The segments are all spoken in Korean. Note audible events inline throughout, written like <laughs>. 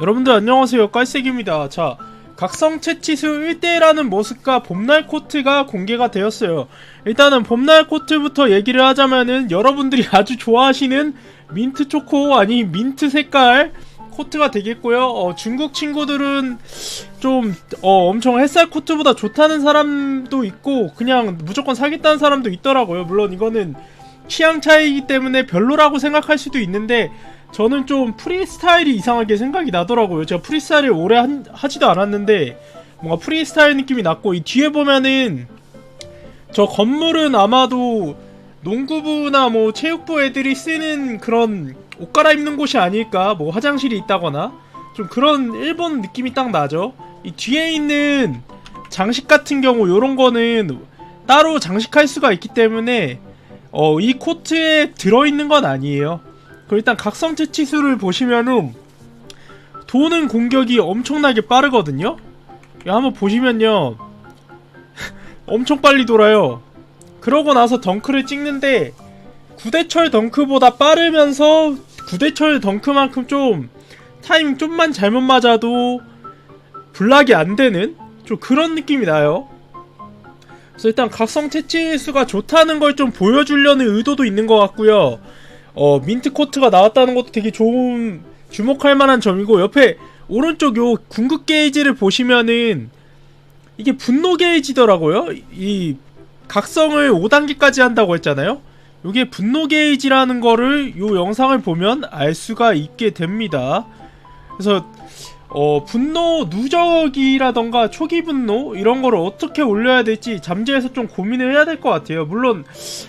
여러분들 안녕하세요. 깔색입니다. 자 각성 채치수 1대라는 모습과 봄날 코트가 공개가 되었어요. 일단은 봄날 코트부터 얘기를 하자면은 여러분들이 <laughs> 아주 좋아하시는 민트 초코 아니 민트 색깔 코트가 되겠고요. 어, 중국 친구들은 좀 어, 엄청 햇살 코트보다 좋다는 사람도 있고 그냥 무조건 사겠다는 사람도 있더라고요. 물론 이거는 취향 차이기 때문에 별로라고 생각할 수도 있는데 저는 좀 프리스타일이 이상하게 생각이 나더라고요. 제가 프리스타일을 오래 한- 하지도 않았는데 뭔가 프리스타일 느낌이 났고 이 뒤에 보면은 저 건물은 아마도 농구부나 뭐 체육부 애들이 쓰는 그런 옷 갈아입는 곳이 아닐까 뭐 화장실이 있다거나 좀 그런 일본 느낌이 딱 나죠. 이 뒤에 있는 장식 같은 경우 요런 거는 따로 장식할 수가 있기 때문에 어, 이 코트에 들어있는 건 아니에요. 그 일단 각성 채치수를 보시면은 도는 공격이 엄청나게 빠르거든요. 이거 한번 보시면요. <laughs> 엄청 빨리 돌아요. 그러고 나서 덩크를 찍는데 구대철 덩크보다 빠르면서 구대철 덩크만큼 좀 타이밍 좀만 잘못 맞아도 블락이 안 되는 좀 그런 느낌이 나요. 그래서 일단 각성 채치수가 좋다는 걸 좀 보여주려는 의도도 있는 것 같고요. 어, 민트 코트가 나왔다는 것도 되게 좋은 주목할 만한 점이고 옆에 오른쪽 요 궁극 게이지를 보시면은 이게 분노 게이지더라고요. 이 각성을 5단계까지 한다고 했잖아요. 요게 분노 게이지라는 거를 요 영상을 보면 알 수가 있게 됩니다. 그래서 어, 분노 누적이라던가 초기 분노 이런 거를 어떻게 올려야 될지 잠재에서 좀 고민을 해야 될 것 같아요. 물론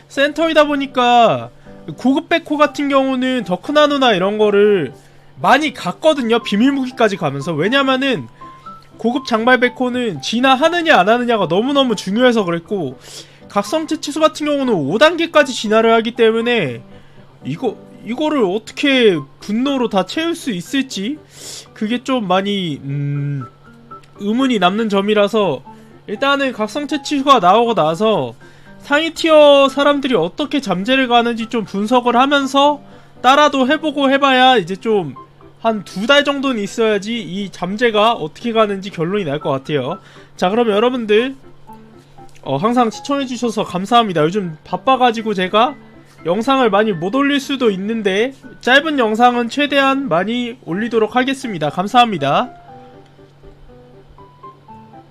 센터이다 보니까 고급 백호 같은 경우는 더크나누나 이런 거를 많이 갔거든요. 비밀 무기까지 가면서 왜냐면은 고급 장발 백호는 진화 하느냐 안 하느냐가 너무너무 중요해서 그랬고 각성체 치수 같은 경우는 5단계까지 진화를 하기 때문에 이거 이거를 어떻게 분노로 다 채울 수 있을지 그게 좀 많이 음, 의문이 남는 점이라서 일단은 각성체 치수가 나오고 나서 상위 티어 사람들이 어떻게 잠재를 가는지 좀 분석을 하면서 따라도 해보고 해봐야 이제 좀 한 두 달 정도는 있어야지 이 잠재가 어떻게 가는지 결론이 날 것 같아요. 자, 그럼 여러분들 어, 항상 시청해주셔서 감사합니다. 요즘 바빠가지고 제가 영상을 많이 못 올릴 수도 있는데 짧은 영상은 최대한 많이 올리도록 하겠습니다. 감사합니다.